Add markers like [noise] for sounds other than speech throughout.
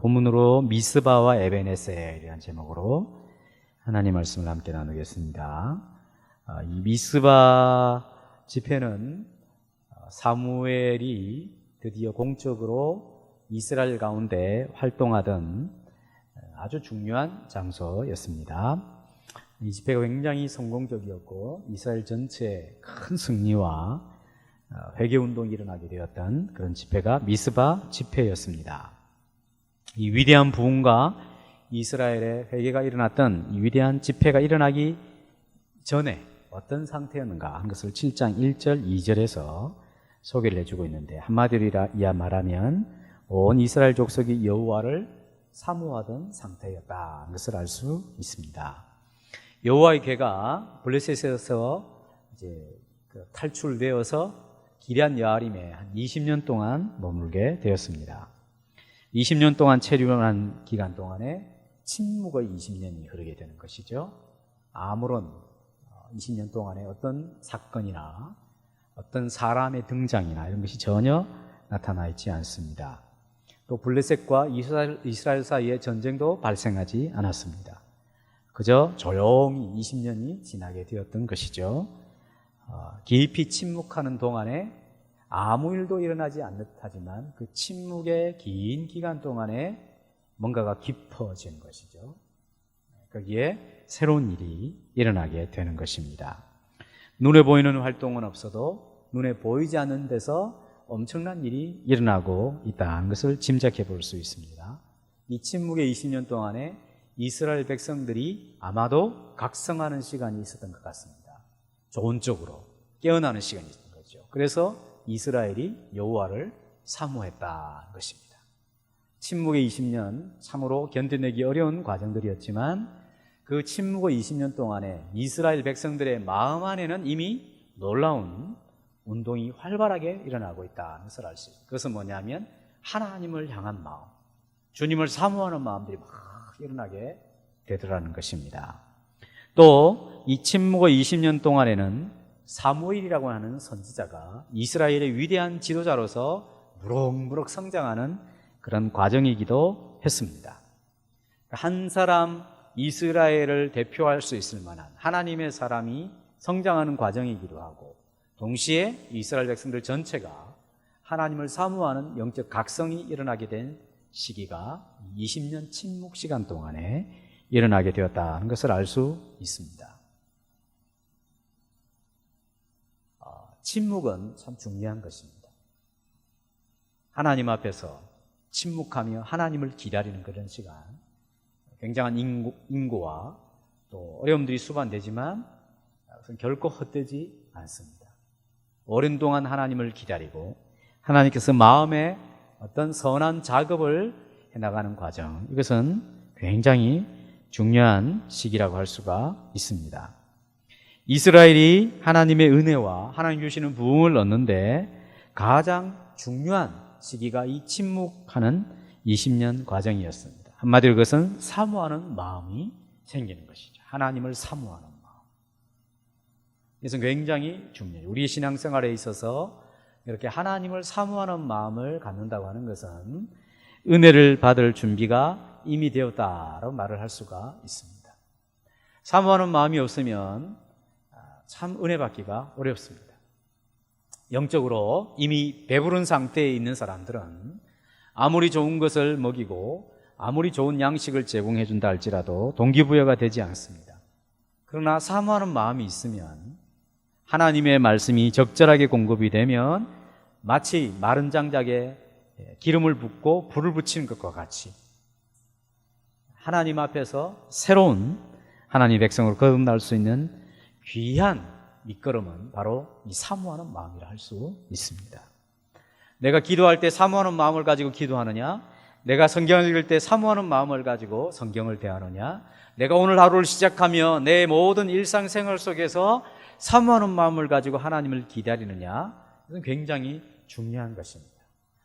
본문으로 미스바와 에베네셀이라는 제목으로 하나님 말씀을 함께 나누겠습니다. 아, 이 미스바 집회는 사무엘이 드디어 공적으로 이스라엘 가운데 활동하던 아주 중요한 장소였습니다. 이 집회가 굉장히 성공적이었고 이스라엘 전체의 큰 승리와 회개 운동이 일어나게 되었던 그런 집회가 미스바 집회였습니다. 이 위대한 부흥과 이스라엘의 회개가 일어났던 이 위대한 집회가 일어나기 전에 어떤 상태였는가 한 것을 7장 1절 2절에서 소개를 해주고 있는데 한마디로 말하면 온 이스라엘 족속이 여호와를 사모하던 상태였다 는 것을 알 수 있습니다. 여호와의 개가 블레셋에서 이제 그 탈출되어서 기리안 여아림에 한 20년 동안 머물게 되었습니다. 20년 동안 체류한 기간 동안에 침묵의 20년이 흐르게 되는 것이죠. 아무런 20년 동안에 어떤 사건이나 어떤 사람의 등장이나 이런 것이 전혀 나타나 있지 않습니다. 또 블레셋과 이스라엘, 이스라엘 사이에 전쟁도 발생하지 않았습니다. 그저 조용히 20년이 지나게 되었던 것이죠. 어, 깊이 침묵하는 동안에 아무 일도 일어나지 않는 듯하지만 그 침묵의 긴 기간 동안에 뭔가가 깊어진 것이죠. 거기에 새로운 일이 일어나게 되는 것입니다. 눈에 보이는 활동은 없어도 눈에 보이지 않는 데서 엄청난 일이 일어나고 있다는 것을 짐작해 볼 수 있습니다. 이 침묵의 20년 동안에 이스라엘 백성들이 아마도 각성하는 시간이 있었던 것 같습니다. 좋은 쪽으로 깨어나는 시간이 있었던 거죠. 그래서 이스라엘이 여호와를 사모했다는 것입니다. 침묵의 20년 참으로 견뎌내기 어려운 과정들이었지만 그 침묵의 20년 동안에 이스라엘 백성들의 마음 안에는 이미 놀라운 운동이 활발하게 일어나고 있다는 것을 알 수 있습니다. 그것은 뭐냐면 하나님을 향한 마음, 주님을 사모하는 마음들이 막 일어나게 되더라는 것입니다. 또 이 침묵의 20년 동안에는 사무엘이라고 하는 선지자가 이스라엘의 위대한 지도자로서 무럭무럭 성장하는 그런 과정이기도 했습니다. 한 사람 이스라엘을 대표할 수 있을 만한 하나님의 사람이 성장하는 과정이기도 하고 동시에 이스라엘 백성들 전체가 하나님을 사모하는 영적 각성이 일어나게 된 시기가 20년 침묵 시간 동안에 일어나게 되었다는 것을 알 수 있습니다. 침묵은 참 중요한 것입니다. 하나님 앞에서 침묵하며 하나님을 기다리는 그런 시간, 굉장한 인고, 인고와 또 어려움들이 수반되지만 결코 헛되지 않습니다. 오랜 동안 하나님을 기다리고 하나님께서 마음에 어떤 선한 작업을 해나가는 과정, 이것은 굉장히 중요한 시기라고 할 수가 있습니다. 이스라엘이 하나님의 은혜와 하나님 주시는 부흥을 얻는데 가장 중요한 시기가 이 침묵하는 20년 과정이었습니다. 한마디로 그것은 사모하는 마음이 생기는 것이죠. 하나님을 사모하는 마음. 이것은 굉장히 중요해요. 우리 신앙생활에 있어서 이렇게 하나님을 사모하는 마음을 갖는다고 하는 것은 은혜를 받을 준비가 이미 되었다라고 말을 할 수가 있습니다. 사모하는 마음이 없으면 참 은혜 받기가 어렵습니다. 영적으로 이미 배부른 상태에 있는 사람들은 아무리 좋은 것을 먹이고 아무리 좋은 양식을 제공해 준다 할지라도 동기부여가 되지 않습니다. 그러나 사모하는 마음이 있으면 하나님의 말씀이 적절하게 공급이 되면 마치 마른 장작에 기름을 붓고 불을 붙이는 것과 같이 하나님 앞에서 새로운 하나님 백성으로 거듭날 수 있는 귀한 밑거름은 바로 이 사모하는 마음이라 할 수 있습니다. 내가 기도할 때 사모하는 마음을 가지고 기도하느냐? 내가 성경을 읽을 때 사모하는 마음을 가지고 성경을 대하느냐? 내가 오늘 하루를 시작하며 내 모든 일상생활 속에서 사모하는 마음을 가지고 하나님을 기다리느냐? 이건 굉장히 중요한 것입니다.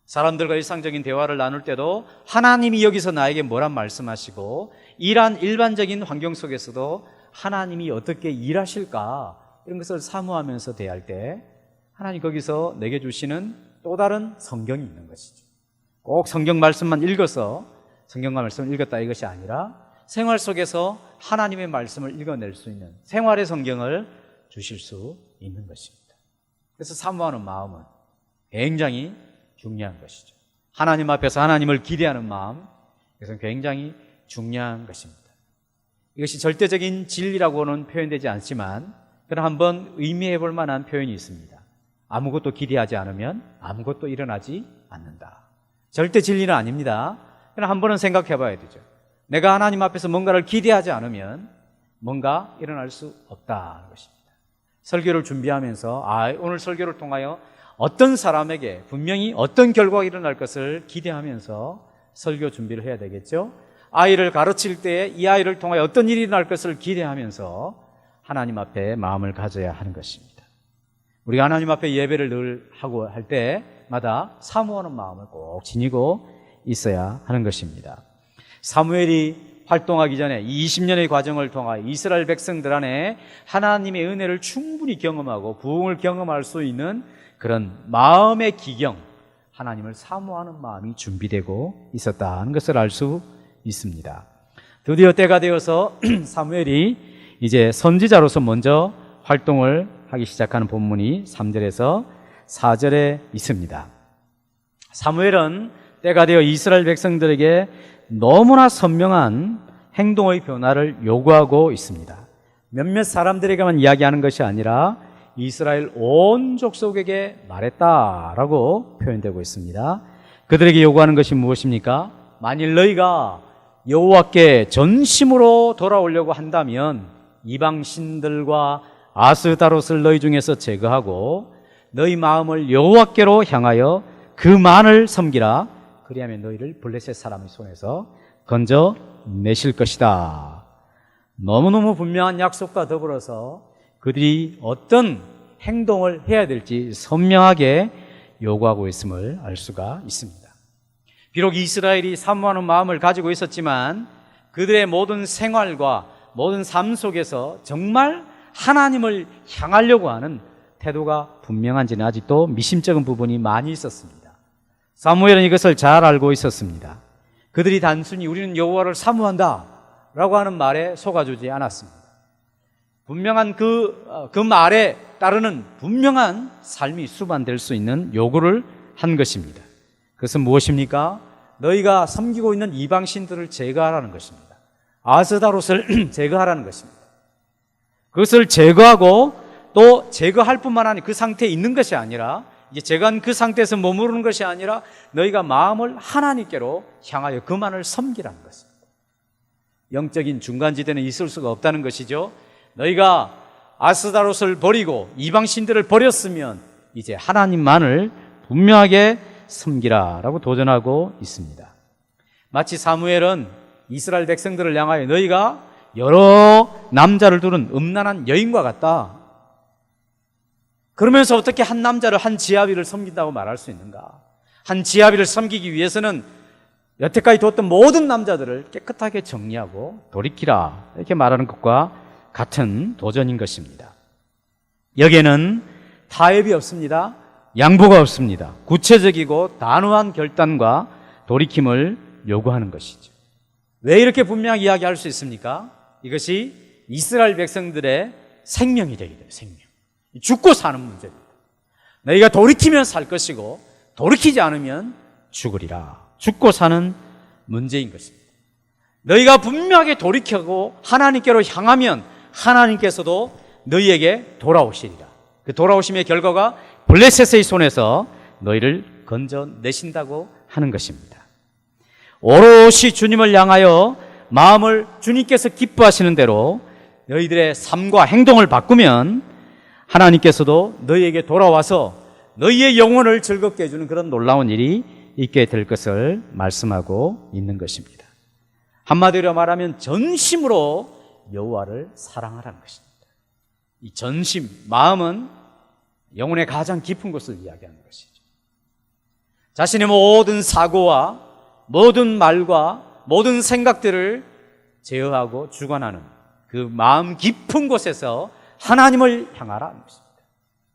사람들과 일상적인 대화를 나눌 때도 하나님이 여기서 나에게 뭐란 말씀하시고 이러한 일반적인 환경 속에서도 하나님이 어떻게 일하실까 이런 것을 사모하면서 대할 때 하나님 거기서 내게 주시는 또 다른 성경이 있는 것이죠. 꼭 성경 말씀만 읽어서 성경과 말씀을 읽었다 이것이 아니라 생활 속에서 하나님의 말씀을 읽어낼 수 있는 생활의 성경을 주실 수 있는 것입니다. 그래서 사모하는 마음은 굉장히 중요한 것이죠. 하나님 앞에서 하나님을 기대하는 마음, 이것은 굉장히 중요한 것입니다. 이것이 절대적인 진리라고는 표현되지 않지만, 그러나 한번 의미해 볼 만한 표현이 있습니다. 아무것도 기대하지 않으면 아무것도 일어나지 않는다. 절대 진리는 아닙니다. 그러나 한 번은 생각해 봐야 되죠. 내가 하나님 앞에서 뭔가를 기대하지 않으면 뭔가 일어날 수 없다는 것입니다. 설교를 준비하면서 아, 오늘 설교를 통하여 어떤 사람에게 분명히 어떤 결과가 일어날 것을 기대하면서 설교 준비를 해야 되겠죠. 아이를 가르칠 때 이 아이를 통하여 어떤 일이 일어날 것을 기대하면서 하나님 앞에 마음을 가져야 하는 것입니다. 우리가 하나님 앞에 예배를 늘 하고 할 때마다 사모하는 마음을 꼭 지니고 있어야 하는 것입니다. 사무엘이 활동하기 전에 20년의 과정을 통하여 이스라엘 백성들 안에 하나님의 은혜를 충분히 경험하고 부흥을 경험할 수 있는 그런 마음의 기경, 하나님을 사모하는 마음이 준비되고 있었다는 것을 알 수 있습니다. 드디어 때가 되어서 [clears throat] 사무엘이 이제 선지자로서 먼저 활동을 하기 시작하는 본문이 3절에서 4절에 있습니다. 사무엘은 때가 되어 이스라엘 백성들에게 너무나 선명한 행동의 변화를 요구하고 있습니다. 몇몇 사람들에게만 이야기하는 것이 아니라 이스라엘 온 족속에게 말했다라고 표현되고 있습니다. 그들에게 요구하는 것이 무엇입니까? 만일 너희가 여호와께 전심으로 돌아오려고 한다면 이방 신들과 아스다롯을 너희 중에서 제거하고 너희 마음을 여호와께로 향하여 그만을 섬기라. 그리하면 너희를 블레셋 사람의 손에서 건져 내실 것이다. 너무너무 분명한 약속과 더불어서 그들이 어떤 행동을 해야 될지 선명하게 요구하고 있음을 알 수가 있습니다. 비록 이스라엘이 사모하는 마음을 가지고 있었지만 그들의 모든 생활과 모든 삶 속에서 정말 하나님을 향하려고 하는 태도가 분명한지는 아직도 미심쩍은 부분이 많이 있었습니다. 사무엘은 이것을 잘 알고 있었습니다. 그들이 단순히 우리는 여호와를 사모한다라고 하는 말에 속아주지 않았습니다. 분명한 그, 어, 그 말에 따르는 분명한 삶이 수반될 수 있는 요구를 한 것입니다. 그것은 무엇입니까? 너희가 섬기고 있는 이방 신들을 제거하라는 것입니다. 아스다롯을 [clears throat] 제거하라는 것입니다. 그것을 제거하고 또 제거할 뿐만 아니라 그 상태에 있는 것이 아니라 이제 제거한 그 상태에서 머무르는 것이 아니라 너희가 마음을 하나님께로 향하여 그만을 섬기라는 것입니다. 영적인 중간지대는 있을 수가 없다는 것이죠. 너희가 아스다롯을 버리고 이방신들을 버렸으면 이제 하나님만을 분명하게 섬기라라고 도전하고 있습니다. 마치 사무엘은 이스라엘 백성들을 향하여 너희가 여러 남자를 두른 음란한 여인과 같다. 그러면서 어떻게 한 남자를 한 지아비를 섬긴다고 말할 수 있는가? 한 지아비를 섬기기 위해서는 여태까지 뒀던 모든 남자들을 깨끗하게 정리하고 돌이키라 이렇게 말하는 것과 같은 도전인 것입니다. 여기에는 타협이 없습니다. 양보가 없습니다. 구체적이고 단호한 결단과 돌이킴을 요구하는 것이죠. 왜 이렇게 분명히 이야기할 수 있습니까? 이것이 이스라엘 백성들의 생명이 되게 돼요, 생명. 죽고 사는 문제입니다. 너희가 돌이키면 살 것이고, 돌이키지 않으면 죽으리라. 죽고 사는 문제인 것입니다. 너희가 분명하게 돌이켜고 하나님께로 향하면 하나님께서도 너희에게 돌아오시리라. 그 돌아오심의 결과가 블레셋의 손에서 너희를 건져내신다고 하는 것입니다. 오롯이 주님을 향하여 마음을 주님께서 기뻐하시는 대로 너희들의 삶과 행동을 바꾸면 하나님께서도 너희에게 돌아와서 너희의 영혼을 즐겁게 해주는 그런 놀라운 일이 있게 될 것을 말씀하고 있는 것입니다. 한마디로 말하면 전심으로 여호와를 사랑하라는 것입니다. 이 전심, 마음은 영혼의 가장 깊은 것을 이야기하는 것이죠. 자신의 모든 사고와 모든 말과 모든 생각들을 제어하고 주관하는 그 마음 깊은 곳에서 하나님을 향하라는 것입니다.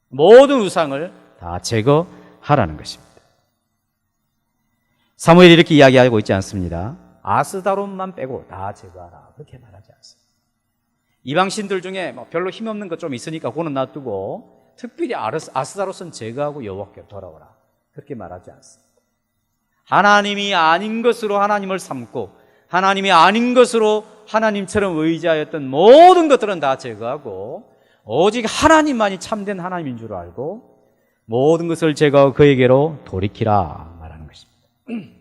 모든 우상을 다 제거하라는 것입니다. 사무엘이 이렇게 이야기하고 있지 않습니다. 아스다론만 빼고 다 제거하라. 그렇게 말하지 않습니다. 이방신들 중에 뭐 별로 힘없는 것 좀 있으니까 그거는 놔두고 특별히 아스다롯은 제거하고 여호와께 돌아오라. 그렇게 말하지 않습니다. 하나님이 아닌 것으로 하나님을 삼고 하나님이 아닌 것으로 하나님처럼 의지하였던 모든 것들은 다 제거하고 오직 하나님만이 참된 하나님인 줄 알고 모든 것을 제거하고 그에게로 돌이키라 말하는 것입니다.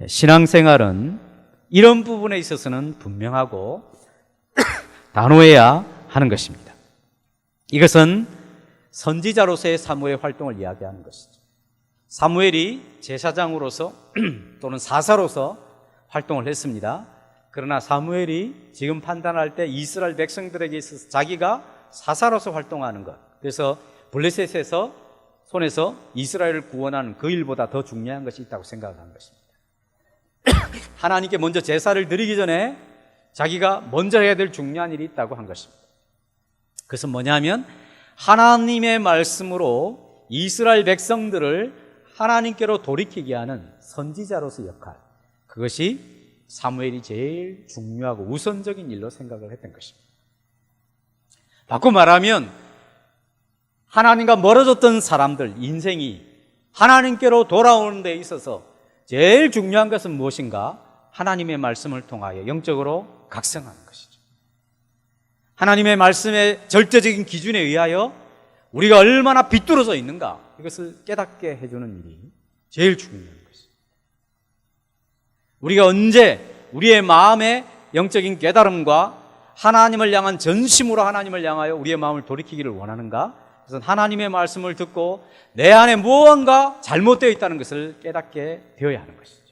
[clears throat] 신앙생활은 이런 부분에 있어서는 분명하고 [clears throat] 단호해야 하는 것입니다. 이것은 선지자로서의 사무의 활동을 이야기하는 것이죠. 사무엘이 제사장으로서 [clears throat] 또는 사사로서 활동을 했습니다. 그러나 사무엘이 지금 판단할 때 이스라엘 백성들에게 있어서 자기가 사사로서 활동하는 것. 그래서 블레셋에서 손에서 이스라엘을 구원하는 그 일보다 더 중요한 것이 있다고 생각한 것입니다. [clears throat] 하나님께 먼저 제사를 드리기 전에 자기가 먼저 해야 될 중요한 일이 있다고 한 것입니다. 그것은 뭐냐면 하나님의 말씀으로 이스라엘 백성들을 하나님께로 돌이키게 하는 선지자로서 역할. 그것이 사무엘이 제일 중요하고 우선적인 일로 생각을 했던 것입니다. 바꿔 말하면 하나님과 멀어졌던 사람들 인생이 하나님께로 돌아오는 데 있어서 제일 중요한 것은 무엇인가? 하나님의 말씀을 통하여 영적으로 것이죠. 하나님의 말씀의 절대적인 기준에 의하여 우리가 얼마나 비뚤어져 있는가 이것을 깨닫게 해주는 일이 제일 중요한 것입니다. 우리가 언제 우리의 마음의 영적인 깨달음과 하나님을 향한 전심으로 하나님을 향하여 우리의 마음을 돌이키기를 원하는가? 그래서 하나님의 말씀을 듣고 내 안에 무언가 잘못되어 있다는 것을 깨닫게 되어야 하는 것이죠.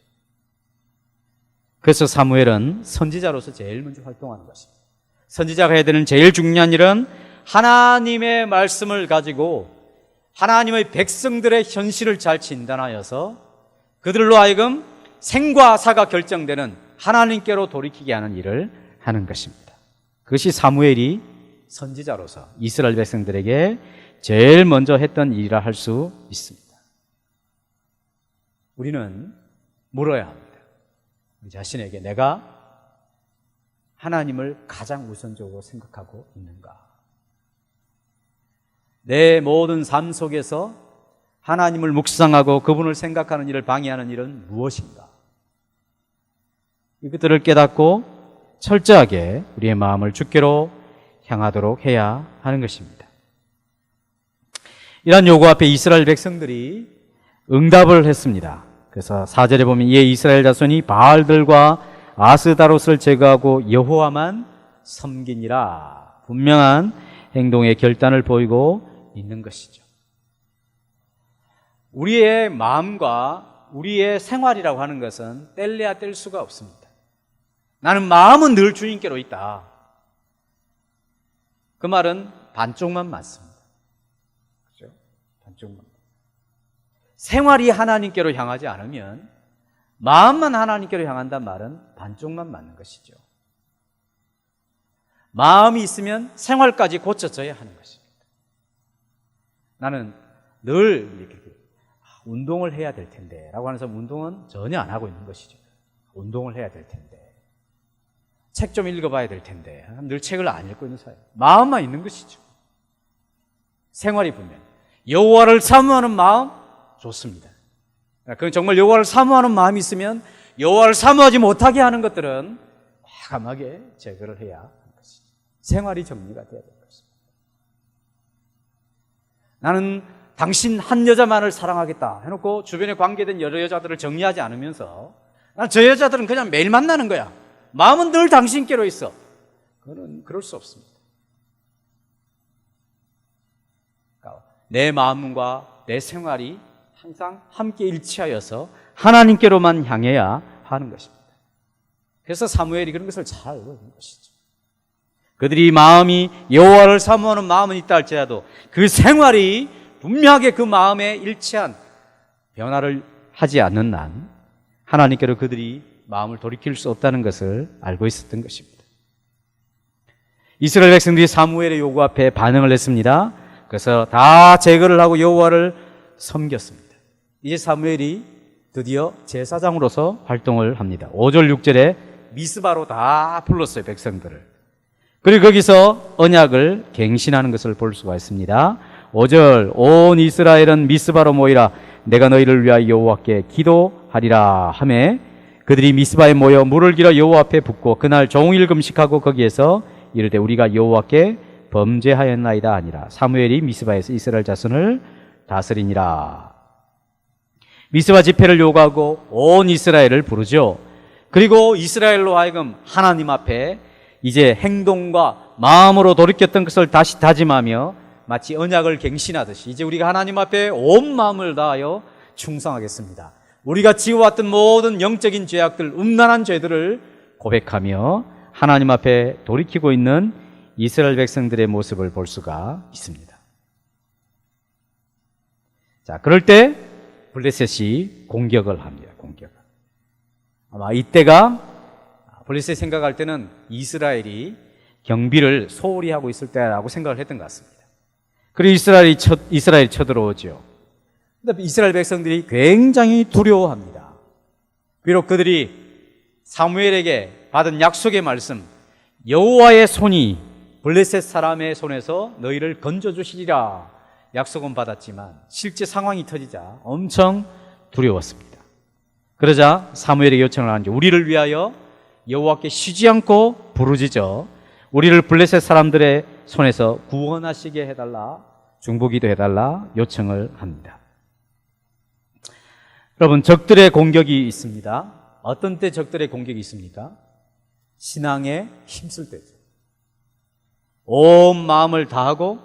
그래서 사무엘은 선지자로서 제일 먼저 활동하는 것입니다. 선지자가 해야 되는 제일 중요한 일은 하나님의 말씀을 가지고 하나님의 백성들의 현실을 잘 진단하여서 그들로 하여금 생과 사가 결정되는 하나님께로 돌이키게 하는 일을 하는 것입니다. 그것이 사무엘이 선지자로서 이스라엘 백성들에게 제일 먼저 했던 일이라 할 수 있습니다. 우리는 물어야 합니다. 우리 자신에게 내가 하나님을 가장 우선적으로 생각하고 있는가? 내 모든 삶 속에서 하나님을 묵상하고 그분을 생각하는 일을 방해하는 일은 무엇인가? 이것들을 깨닫고 철저하게 우리의 마음을 주께로 향하도록 해야 하는 것입니다. 이러한 요구 앞에 이스라엘 백성들이 응답을 했습니다. 그래서 사절에 보면 이에 이스라엘 자손이 바알들과 아스다롯을 제거하고 여호와만 섬기니라 분명한 행동의 결단을 보이고 있는 것이죠. 우리의 마음과 우리의 생활이라고 하는 것은 뗄래야 뗄 수가 없습니다. 나는 마음은 늘 주님께로 있다. 그 말은 반쪽만 맞습니다. 그죠? 반쪽만. 생활이 하나님께로 향하지 않으면 마음만 하나님께로 향한단 말은 반쪽만 맞는 것이죠. 마음이 있으면 생활까지 고쳐져야 하는 것입니다. 나는 늘 이렇게 아, 운동을 해야 될 텐데 라고 사람 운동은 전혀 안 하고 있는 것이죠. 운동을 해야 될 텐데. 책 좀 읽어봐야 될 텐데. 늘 책을 안 읽고 있는 사람. 마음만 있는 것이죠. 생활이 보면. 여호와를 사모하는 마음 좋습니다. 그건 정말 여호와를 사모하는 마음이 있으면 여호와를 사모하지 못하게 하는 것들은 과감하게 제거를 해야 하는 것이죠. 생활이 정리가 돼야 될 것입니다. 나는 당신 한 여자만을 사랑하겠다 해놓고 주변에 관계된 여러 여자들을 정리하지 않으면서 난저 여자들은 그냥 매일 만나는 거야. 마음은 늘 당신께로 있어. 그거는 그럴 수 없습니다. 그러니까 내 마음과 내 생활이 항상 함께 일치하여서 하나님께로만 향해야 하는 것입니다. 그래서 사무엘이 그런 것을 잘 알고 있는 것이죠. 그들이 마음이 여호와를 사모하는 마음은 있다 할지라도 그 생활이 분명하게 그 마음에 일치한 변화를 하지 않는 한 하나님께로 그들이 마음을 돌이킬 수 없다는 것을 알고 있었던 것입니다. 이스라엘 백성들이 사무엘의 요구 앞에 반응을 했습니다. 그래서 다 제거를 하고 여호와를 섬겼습니다. 이제 사무엘이 드디어 제사장으로서 활동을 합니다. 5절 6절에 미스바로 다 불렀어요, 백성들을. 그리고 거기서 언약을 갱신하는 것을 볼 수가 있습니다. 5절 온 이스라엘은 미스바로 모이라 내가 너희를 위하여 여호와께 기도하리라 하매 그들이 미스바에 모여 물을 길어 여호와 앞에 붓고 그날 종일 금식하고 거기에서 이르되 우리가 여호와께 범죄하였나이다 아니라 사무엘이 미스바에서 이스라엘 자손을 다스리니라 미스바 집회를 요구하고 온 이스라엘을 부르죠. 그리고 이스라엘로 하여금 하나님 앞에 이제 행동과 마음으로 돌이켰던 것을 다시 다짐하며 마치 언약을 갱신하듯이 이제 우리가 하나님 앞에 온 마음을 다하여 충성하겠습니다. 우리가 지어왔던 모든 영적인 죄악들, 음란한 죄들을 고백하며 하나님 앞에 돌이키고 있는 이스라엘 백성들의 모습을 볼 수가 있습니다. 자, 그럴 때 블레셋이 공격을 합니다. 공격을. 아마 이때가 블레셋 생각할 때는 이스라엘이 경비를 소홀히 하고 있을 때라고 생각을 했던 것 같습니다. 그리고 이스라엘이 쳐, 이스라엘이 쳐들어오죠. 근데 이스라엘 백성들이 굉장히 두려워합니다. 비록 그들이 사무엘에게 받은 약속의 말씀, 여호와의 손이 블레셋 사람의 손에서 너희를 건져 주시리라 약속은 받았지만 실제 상황이 터지자 엄청 두려웠습니다. 그러자 사무엘에게 요청을 하는지 우리를 위하여 여호와께 쉬지 않고 부르짖어 우리를 블레셋 사람들의 손에서 구원하시게 해달라 중보기도 해달라 요청을 합니다. 여러분 적들의 공격이 있습니다. 어떤 때 적들의 공격이 있습니까? 신앙에 힘쓸 때죠. 온 마음을 다하고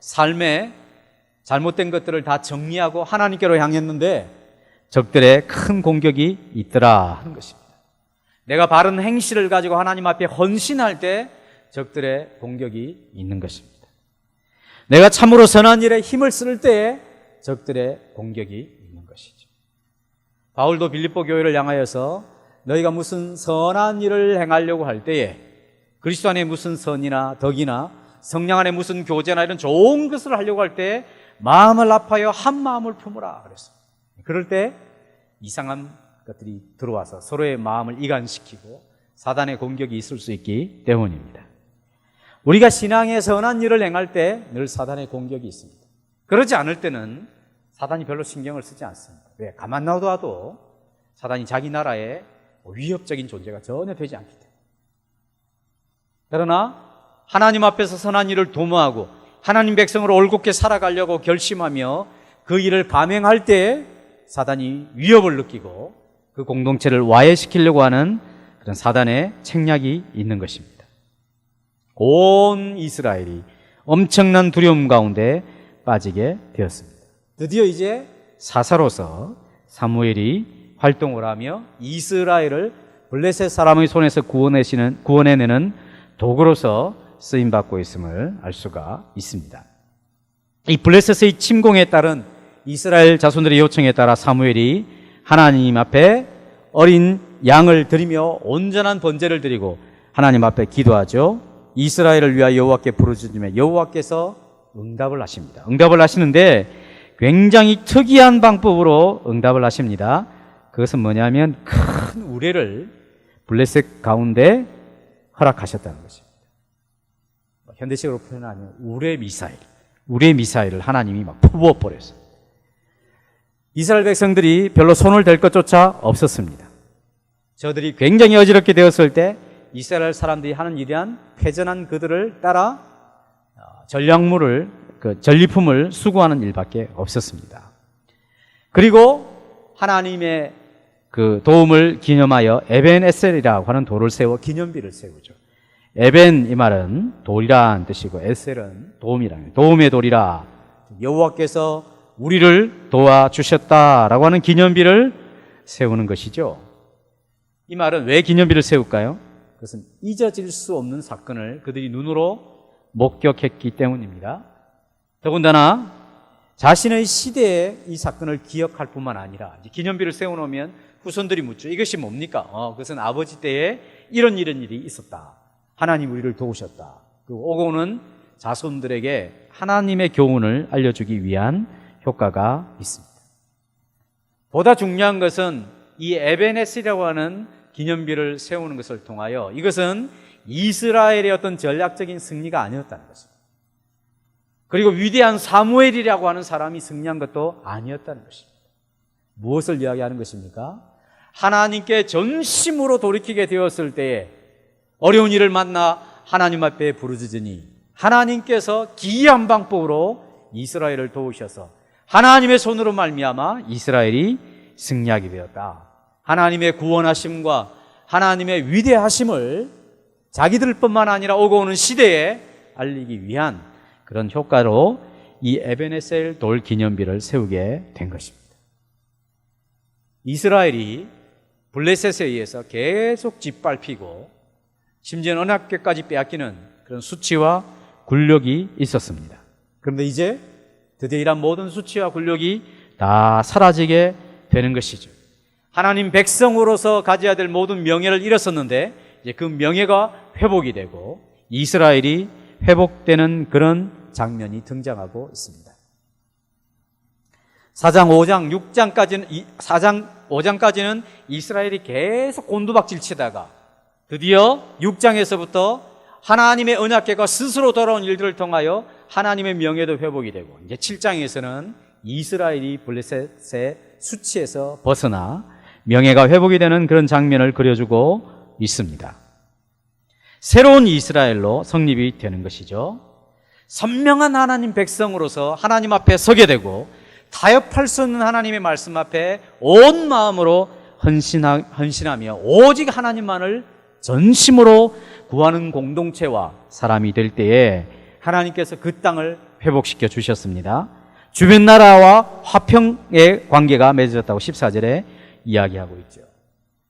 삶에 잘못된 것들을 다 정리하고 하나님께로 향했는데 적들의 큰 공격이 있더라 하는 것입니다. 내가 바른 행실을 가지고 하나님 앞에 헌신할 때 적들의 공격이 있는 것입니다. 내가 참으로 선한 일에 힘을 쓸 때에 적들의 공격이 있는 것이죠. 바울도 빌립보 교회를 향하여서 너희가 무슨 선한 일을 행하려고 할 때에 그리스도 안에 무슨 선이나 덕이나 성령 안에 무슨 교제나 이런 좋은 것을 하려고 할 때 마음을 아파요 한 마음을 품으라 그랬어요. 그럴 때 이상한 것들이 들어와서 서로의 마음을 이간시키고 사단의 공격이 있을 수 있기 때문입니다. 우리가 신앙의 선한 일을 행할 때 늘 사단의 공격이 있습니다. 그러지 않을 때는 사단이 별로 신경을 쓰지 않습니다. 왜? 가만 놔둬도 사단이 자기 나라에 위협적인 존재가 전혀 되지 않기 때문에. 그러나 하나님 앞에서 선한 일을 도모하고 하나님 백성으로 올곧게 살아가려고 결심하며 그 일을 감행할 때 사단이 위협을 느끼고 그 공동체를 와해시키려고 하는 그런 사단의 책략이 있는 것입니다. 온 이스라엘이 엄청난 두려움 가운데 빠지게 되었습니다. 드디어 이제 사사로서 사무엘이 활동을 하며 이스라엘을 블레셋 사람의 손에서 구원해내는 도구로서 쓰임 받고 있음을 알 수가 있습니다. 이 블레셋의 침공에 따른 이스라엘 자손들의 요청에 따라 사무엘이 하나님 앞에 어린 양을 드리며 온전한 번제를 드리고 하나님 앞에 기도하죠. 이스라엘을 위하여 여호와께 부르짖으며 여호와께서 응답을 하십니다. 응답을 하시는데 굉장히 특이한 방법으로 응답을 하십니다. 그것은 뭐냐면 큰 우레를 블레셋 가운데 허락하셨다는 것입니다. 현대식으로 표현하면 우레 미사일, 우레 미사일을 하나님이 막 퍼부어 버렸어요. 이스라엘 백성들이 별로 손을 댈 것조차 없었습니다. 저들이 굉장히 어지럽게 되었을 때 이스라엘 사람들이 하는 일이란 패전한 그들을 따라 전략물을 그 전리품을 수거하는 일밖에 없었습니다. 그리고 하나님의 그 도움을 기념하여 에벤 에셀이라고 하는 돌을 세워 기념비를 세우죠. 에벤 이 말은 돌이라는 뜻이고 에셀은 도움이라는 도움의 돌이라 여호와께서 우리를 도와 주셨다라고 하는 기념비를 세우는 것이죠. 이 말은 왜 기념비를 세울까요? 그것은 잊어질 수 없는 사건을 그들이 눈으로 목격했기 때문입니다. 더군다나 자신의 시대에 이 사건을 기억할 뿐만 아니라 기념비를 세워놓으면 후손들이 묻죠. 이것이 뭡니까? 어, 그것은 아버지 때에 이런 이런 일이 있었다. 하나님 우리를 도우셨다. 그 오고는 자손들에게 하나님의 교훈을 알려주기 위한 효과가 있습니다. 보다 중요한 것은 이 에베네스라고 하는 기념비를 세우는 것을 통하여 이것은 이스라엘의 어떤 전략적인 승리가 아니었다는 것입니다. 그리고 위대한 사무엘이라고 하는 사람이 승리한 것도 아니었다는 것입니다. 무엇을 이야기하는 것입니까? 하나님께 전심으로 돌이키게 되었을 때에 어려운 일을 만나 하나님 앞에 부르짖으니 하나님께서 기이한 방법으로 이스라엘을 도우셔서 하나님의 손으로 말미암아 이스라엘이 승리하게 되었다. 하나님의 구원하심과 하나님의 위대하심을 자기들뿐만 아니라 오고 오는 시대에 알리기 위한 그런 효과로 이 에베네셀 돌 기념비를 세우게 된 것입니다. 이스라엘이 블레셋에 의해서 계속 짓밟히고 심지어는 언약궤까지 빼앗기는 그런 수치와 굴욕이 있었습니다. 그런데 이제 드디어 이런 모든 수치와 굴욕이 다 사라지게 되는 것이죠. 하나님 백성으로서 가져야 될 모든 명예를 잃었었는데 이제 그 명예가 회복이 되고 이스라엘이 회복되는 그런 장면이 등장하고 있습니다. 4장, 5장, 6장까지는 4장, 5장까지는 이스라엘이 계속 곤두박질 치다가 드디어 6장에서부터 하나님의 언약궤가 스스로 돌아온 일들을 통하여 하나님의 명예도 회복이 되고 이제 7장에서는 이스라엘이 블레셋의 수치에서 벗어나 명예가 회복이 되는 그런 장면을 그려주고 있습니다. 새로운 이스라엘로 성립이 되는 것이죠. 선명한 하나님 백성으로서 하나님 앞에 서게 되고 타협할 수 없는 하나님의 말씀 앞에 온 마음으로 헌신하, 헌신하며 오직 하나님만을 전심으로 구하는 공동체와 사람이 될 때에 하나님께서 그 땅을 회복시켜 주셨습니다. 주변 나라와 화평의 관계가 맺어졌다고 14절에 이야기하고 있죠.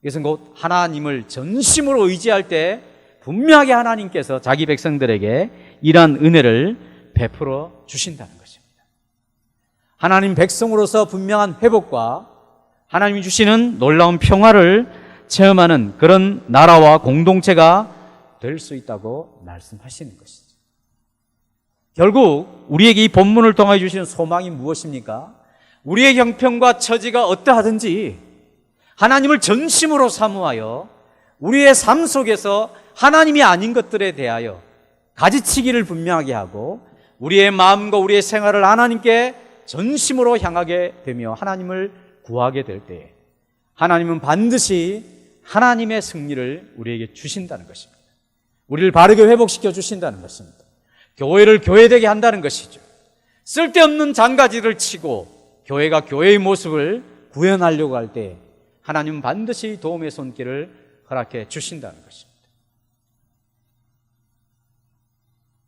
이것은 곧 하나님을 전심으로 의지할 때 분명하게 하나님께서 자기 백성들에게 이러한 은혜를 베풀어 주신다는 것입니다. 하나님 백성으로서 분명한 회복과 하나님이 주시는 놀라운 평화를 체험하는 그런 나라와 공동체가 될 수 있다고 말씀하시는 것이죠. 결국 우리에게 이 본문을 통하여 주시는 소망이 무엇입니까? 우리의 형편과 처지가 어떠하든지 하나님을 전심으로 사모하여 우리의 삶 속에서 하나님이 아닌 것들에 대하여 가지치기를 분명하게 하고 우리의 마음과 우리의 생활을 하나님께 전심으로 향하게 되며 하나님을 구하게 될 때에 하나님은 반드시 하나님의 승리를 우리에게 주신다는 것입니다. 우리를 바르게 회복시켜 주신다는 것입니다. 교회를 교회되게 한다는 것이죠. 쓸데없는 장가지를 치고 교회가 교회의 모습을 구현하려고 할 때 하나님은 반드시 도움의 손길을 허락해 주신다는 것입니다.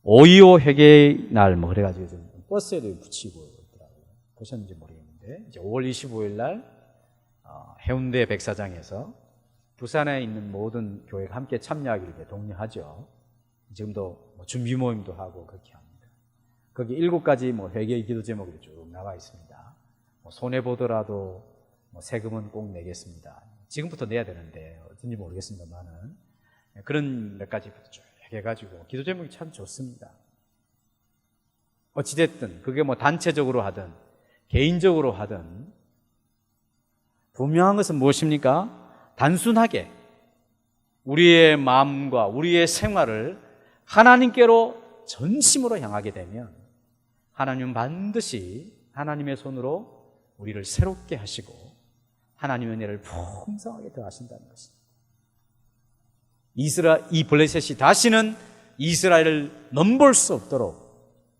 5.25 회개의 날, 뭐, 그래가지고 좀 버스에도 붙이고 있더라고요. 보셨는지 모르겠는데, 이제 5월 25일 날, 어, 해운대 백사장에서 부산에 있는 모든 교회가 함께 참여하기를 독려하죠. 지금도 뭐 준비 모임도 하고 그렇게 합니다. 거기 일곱 가지 뭐 회개의 기도 제목이 쭉 나와 있습니다. 뭐 손해 보더라도 뭐 세금은 꼭 내겠습니다. 지금부터 내야 되는데 어떤지 모르겠습니다만은 그런 몇 가지부터 쭉 해가지고 기도 제목이 참 좋습니다. 어찌됐든 그게 뭐 단체적으로 하든 개인적으로 하든 분명한 것은 무엇입니까? 단순하게 우리의 마음과 우리의 생활을 하나님께로 전심으로 향하게 되면 하나님은 반드시 하나님의 손으로 우리를 새롭게 하시고 하나님의 은혜를 풍성하게 더하신다는 것입니다. 이스라 이 블레셋이 다시는 이스라엘을 넘볼 수 없도록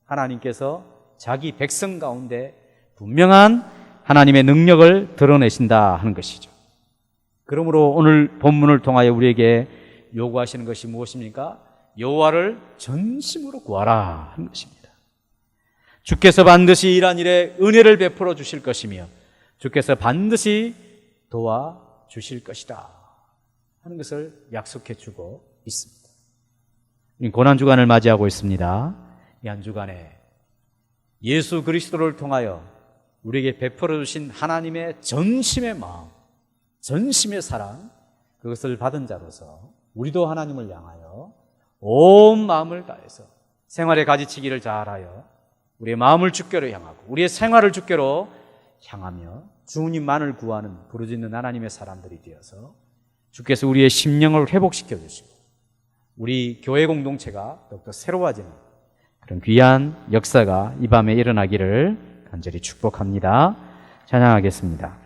하나님께서 자기 백성 가운데 분명한 하나님의 능력을 드러내신다 하는 것이죠. 그러므로 오늘 본문을 통하여 우리에게 요구하시는 것이 무엇입니까? 여호와를 전심으로 구하라 하는 것입니다. 주께서 반드시 이러한 일에 은혜를 베풀어 주실 것이며 주께서 반드시 도와 주실 것이다 하는 것을 약속해 주고 있습니다. 고난 주간을 맞이하고 있습니다. 이 한 주간에 예수 그리스도를 통하여 우리에게 베풀어 주신 하나님의 전심의 마음, 전심의 사랑, 그것을 받은 자로서 우리도 하나님을 향하여 온 마음을 다해서 생활의 가지치기를 잘하여 우리의 마음을 주께로 향하고 우리의 생활을 주께로 향하며 주님만을 구하는 부르짖는 하나님의 사람들이 되어서 주께서 우리의 심령을 회복시켜 주시고 우리 교회 공동체가 더욱더 새로워지는 그런 귀한 역사가 이 밤에 일어나기를 간절히 축복합니다. 찬양하겠습니다.